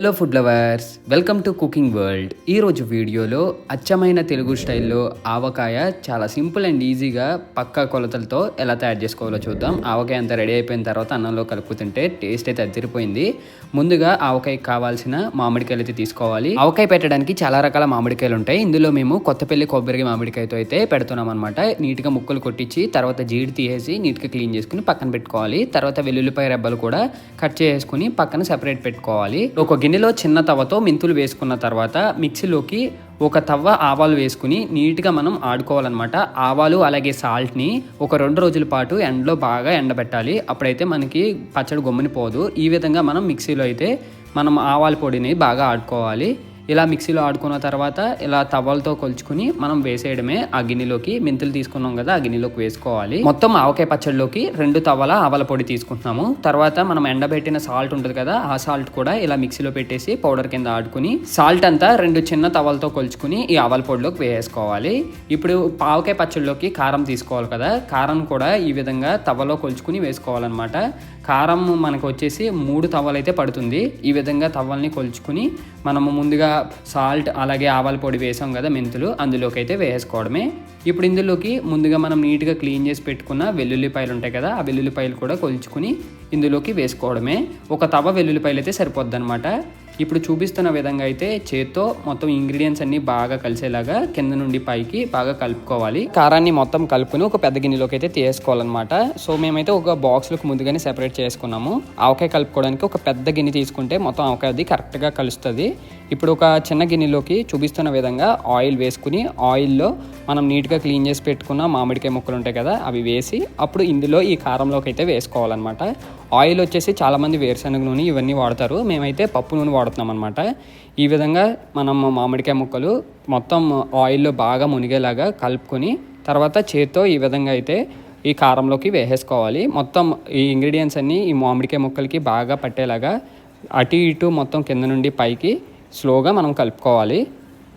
Hello food lovers welcome to cooking world ఈరోజు వీడియోలో అచ్చమైన తెలుగు స్టైల్లో ఆవకాయ చాలా సింపుల్ అండ్ ఈజీగా పక్కా కొలతలతో ఎలా తయారు చేసుకోవాలో చూద్దాం. ఆవకాయ అంతా రెడీ అయిపోయిన తర్వాత అన్నంలో కలుపుతుంటే టేస్ట్ అయితే అదిరిపోయింది. ముందుగా ఆవకాయకి కావాల్సిన మామిడికాయలు అయితే తీసుకోవాలి. ఆవకాయ పెట్టడానికి చాలా రకాల మామిడికాయలు ఉంటాయి. ఇందులో మేము కొత్తపల్లి కొబ్బరి మామిడికాయతో అయితే పెడుతున్నాం అనమాట నీట్గా ముక్కలు కొట్టించి తర్వాత జీడి తీసేసి నీట్గా క్లీన్ చేసుకుని పక్కన పెట్టుకోవాలి. తర్వాత వెల్లుల్లిపాయ రెబ్బలు కూడా కట్ చేసుకుని పక్కన సెపరేట్ పెట్టుకోవాలి. ఒక గిన్నెలో చిన్న తవ్వతో మెంతులు వేసుకున్న తర్వాత మిక్సీలోకి ఒక తవ్వ ఆవాలు వేసుకుని నీట్గా మనం ఆడుకోవాలన్నమాట. ఆవాలు అలాగే సాల్ట్ని ఒక రెండు రోజుల పాటు ఎండలో బాగా ఎండబెట్టాలి. అప్పుడైతే మనకి పచ్చడి గమ్ముని పోదు. ఈ విధంగా మనం మిక్సీలో అయితే మనం ఆవాల పొడిని బాగా ఆడుకోవాలి. ఇలా మిక్సీలో ఆడుకున్న తర్వాత ఇలా తవ్వలతో కొలుచుకుని మనం వేసేయడమే ఆ గిన్నెలోకి మెంతులు తీసుకున్నాం కదా ఆ గిన్నెలోకి వేసుకోవాలి. మొత్తం ఆవకాయ పచ్చడిలోకి రెండు తవ్వల ఆవల పొడి తీసుకుంటున్నాము. తర్వాత మనం ఎండబెట్టిన సాల్ట్ ఉంటుంది కదా ఆ సాల్ట్ కూడా ఇలా మిక్సీలో పెట్టేసి పౌడర్ కింద ఆడుకుని సాల్ట్ అంతా రెండు చిన్న తవ్వలతో కొలుచుకుని ఈ ఆవల పొడిలోకి వేసుకోవాలి ఇప్పుడు ఆవకాయ పచ్చడిలోకి కారం తీసుకోవాలి కదా కారం కూడా ఈ విధంగా తవ్వలో కొలుచుకుని వేసుకోవాలన్నమాట. కారం మనకు వచ్చేసి మూడు తవ్వలైతే అయితే పడుతుంది. ఈ విధంగా తవ్వల్ని కొలుచుకుని మనము ముందుగా సాల్ట్ అలాగే ఆవాల పొడి వేసాం కదా మెంతులు అందులోకి అయితే వేసుకోవడమే. ఇప్పుడు ఇందులోకి ముందుగా మనం నీట్గా క్లీన్ చేసి పెట్టుకున్న వెల్లుల్లిపాయలు ఉంటాయి కదా ఆ వెల్లుల్లిపాయలు కూడా కొలుచుకుని ఇందులోకి వేసుకోవడమే. ఒక తవ వెల్లుల్లిపాయలు అయితే సరిపోద్ది అనమాట ఇప్పుడు చూపిస్తున్న విధంగా అయితే చేత్తో మొత్తం ఇంగ్రీడియంట్స్ అన్ని బాగా కలిసేలాగా కింద నుండి పైకి బాగా కలుపుకోవాలి. కారాన్ని మొత్తం కలుపుకుని ఒక పెద్ద గిన్నెలోకి అయితే తీసుకోవాలన్నమాట. సో మేమైతే ఒక బాక్స్లోకి ముందుగానే సెపరేట్ చేసుకున్నాము. ఆవకాయ కలుపుకోవడానికి ఒక పెద్ద గిన్నె తీసుకుంటే మొత్తం ఆవకాయ అది కరెక్ట్గా కలుస్తుంది. ఇప్పుడు ఒక చిన్న గిన్నెలోకి చూపిస్తున్న విధంగా ఆయిల్ వేసుకుని ఆయిల్లో మనం నీట్గా క్లీన్ చేసి పెట్టుకున్న మామిడికాయ ముక్కలు ఉంటాయి కదా అవి వేసి అప్పుడు ఇందులో ఈ కారంలోకి అయితే వేసుకోవాలన్నమాట. ఆయిల్ వచ్చేసి చాలామంది వేరుశనగ నూనె ఇవన్నీ వాడతారు. మేమైతే పప్పు నూనె వాడుతున్నాం అనమాట ఈ విధంగా మనం మామిడికాయ ముక్కలు మొత్తం ఆయిల్లో బాగా మునిగేలాగా కలుపుకొని తర్వాత చేత్తో ఈ విధంగా అయితే ఈ కారంలోకి వేసేసుకోవాలి. మొత్తం ఈ ఇంగ్రీడియంట్స్ అన్నీ ఈ మామిడికాయ ముక్కలకి బాగా పట్టేలాగా అటు ఇటు మొత్తం కింద నుండి పైకి స్లోగా మనం కలుపుకోవాలి.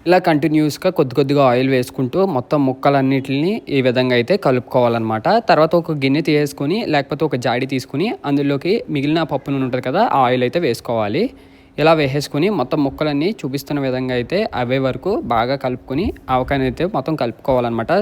ఇలా కంటిన్యూస్గా కొద్ది కొద్దిగా ఆయిల్ వేసుకుంటూ మొత్తం ముక్కలన్నిటిని ఈ విధంగా అయితే కలుపుకోవాలన్నమాట. తర్వాత ఒక గిన్నె తీసుకొని లేకపోతే ఒక జాడి తీసుకుని అందులోకి మిగిలిన పప్పు నూనె ఉంటుంది కదా ఆ ఆయిల్ అయితే వేసుకోవాలి. ఇలా వేసేసుకుని మొత్తం ముక్కలన్నీ చూపిస్తున్న విధంగా అయితే అవే వరకు బాగా కలుపుకొని ఆవకాయని అయితే మొత్తం కలుపుకోవాలన్నమాట.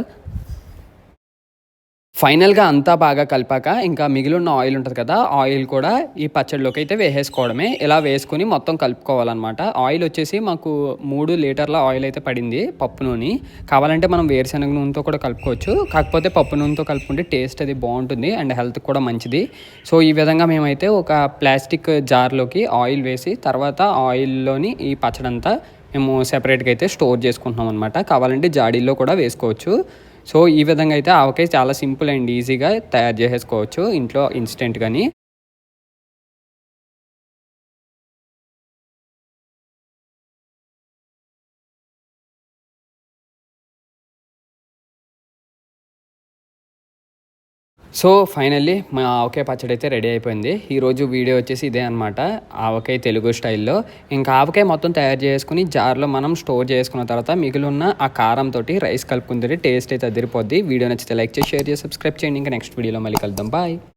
ఫైనల్గా అంతా బాగా కలిపాక ఇంకా మిగిలి ఉన్న ఆయిల్ ఉంటుంది కదా ఆయిల్ కూడా ఈ పచ్చడిలోకి అయితే వేసేసుకోవడమే. ఇలా వేసుకుని మొత్తం కలుపుకోవాలన్నమాట. ఆయిల్ వచ్చేసి మాకు మూడు లీటర్ల ఆయిల్ అయితే పడింది పప్పు నూనె. కావాలంటే మనం వేరుశనగ నూనెతో కూడా కలుపుకోవచ్చు. కాకపోతే పప్పు నూనెతో కలుపుకుంటే టేస్ట్ అది బాగుంటుంది అండ్ హెల్త్ కూడా మంచిది. సో ఈ విధంగా మేమైతే ఒక ప్లాస్టిక్ జార్లోకి ఆయిల్ వేసి తర్వాత ఆయిల్లోని ఈ పచ్చడంతా మేము సెపరేట్గా అయితే స్టోర్ చేసుకుంటున్నాం అనమాట కావాలంటే జాడీల్లో కూడా వేసుకోవచ్చు. సో ఈ విధంగా అయితే ఆవకాయ చాలా సింపుల్ అండ్ ఈజీగా తయారు చేసేసుకోవచ్చు. ఇంట్లో ఇన్స్టెంట్ కానీ సో ఫైనల్లీ మా ఆవకాయ పచ్చడి అయితే రెడీ అయిపోయింది. ఈరోజు వీడియో వచ్చేసి ఇదే అనమాట ఆవకాయ తెలుగు స్టైల్లో ఇంకా ఆవకాయ మొత్తం తయారు చేసుకుని జార్లో మనం స్టోర్ చేసుకున్న తర్వాత మిగిలిన ఆ కారంతో రైస్ కలుపుకుంటే టేస్ట్ అయితే అదిరిపోద్ది. వీడియో నచ్చితే లైక్ చేసి షేర్ చేసి సబ్స్క్రైబ్ చేయండి. ఇంకా నెక్స్ట్ వీడియోలో మళ్ళీ కలుద్దాం. బాయ్.